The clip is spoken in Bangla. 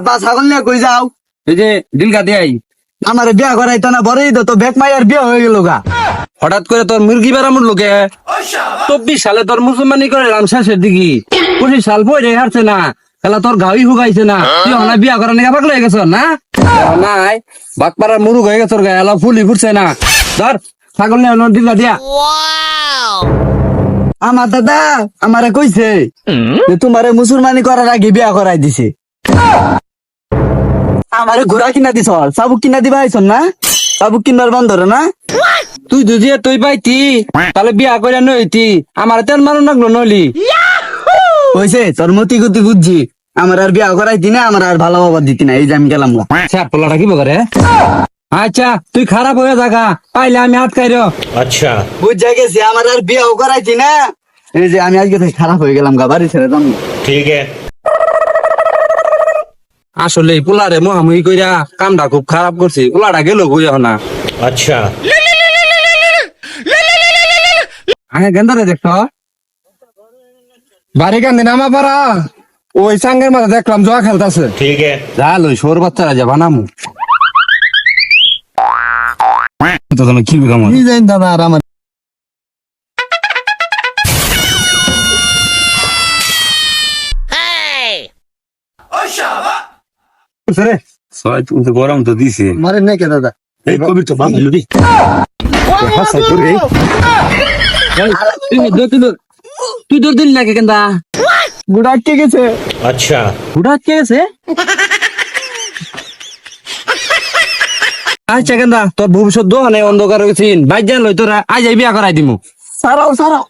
আব্বা ছাগল নিয়ে কই যাও? এই যে দিলকা দেয়াই। আমার বিয়া করাইতো না বড়ই তো বেক মাইয়ার বিয়া হয়ে গেল গা। হঠাৎ করে তোর মুরগি বেড়া মুড়লো কে? চব্বিশ সালে তোর মুসলমানি করে রাম শেষের দিকে। পঁচিশ সাল পরে হারছে না। তাহলে তোর গাউই হুগাইছে না। তুই হনা বিয়া করার পাগল হয়ে গেছ না? নাই। বাকপাড়ার মুরুগ হয়ে গেছ গা এলা ফুলি ফুটছে না। ধর ছাগল নিয়ে দিয়া। আমার দাদা আমারে কইছে তোমারে মুসলমানি করার আগে বিয়া করাই দিছে। আমারে ঘোড়া কিনা দিছ সাবুক কিনা দিবা আইছন না? সাবুক কিনার বন্ধ না? তুই যদি তুই পাইতি তাহলে বিয়া করে নইতি আমার তেল মারো নাগলো নলি। কইছে তোর গতি বুঝছি। আমার আর বিয়া করাইতি না আমার আর ভালো বাবা দিতি না এই যে আমি গেলাম পোলাটা কি বকরে আচ্ছা তুই খারাপ হয়ে থাকা পাইলে আমি আটকাই আচ্ছা। বুঝে গেছি আমার আর বিয়াও করাইছি না। এই যে আমি আজকে খারাপ হয়ে গেলাম গা বাড়ি ছেড়ে দাম ঠিক আছে আসলে পোলারে মোহামুহি কইরা কামটা খুব খারাপ করছি পোলাটা গেল কই না আচ্ছা। আরে গেন্দারে দেখতো বাড়ি কান্দি নামা পারা ওই সাংগের মাথা দেখলাম জোয়া খেলতাছে। ঠিক জাল ওই সর বাচ্চারা যাবা নামু তো কি বিরাম কি জানি দাদা আর আমার রে তুমি তো গরম তো দিছে। মারে নাই কে দাদা? এই তো বাবা লুবি তুই দূর দিল না কেন গুড়া আটকে গেছে। আচ্ছা। গুড়া গেছে? আচ্ছা কেন্দা তোর ভবিষ্যৎ দোকানে অন্ধকার হয়েছিন বাইর জান লই তোরা। আজ বিয়া করাই দিমু। সারাও সারাও।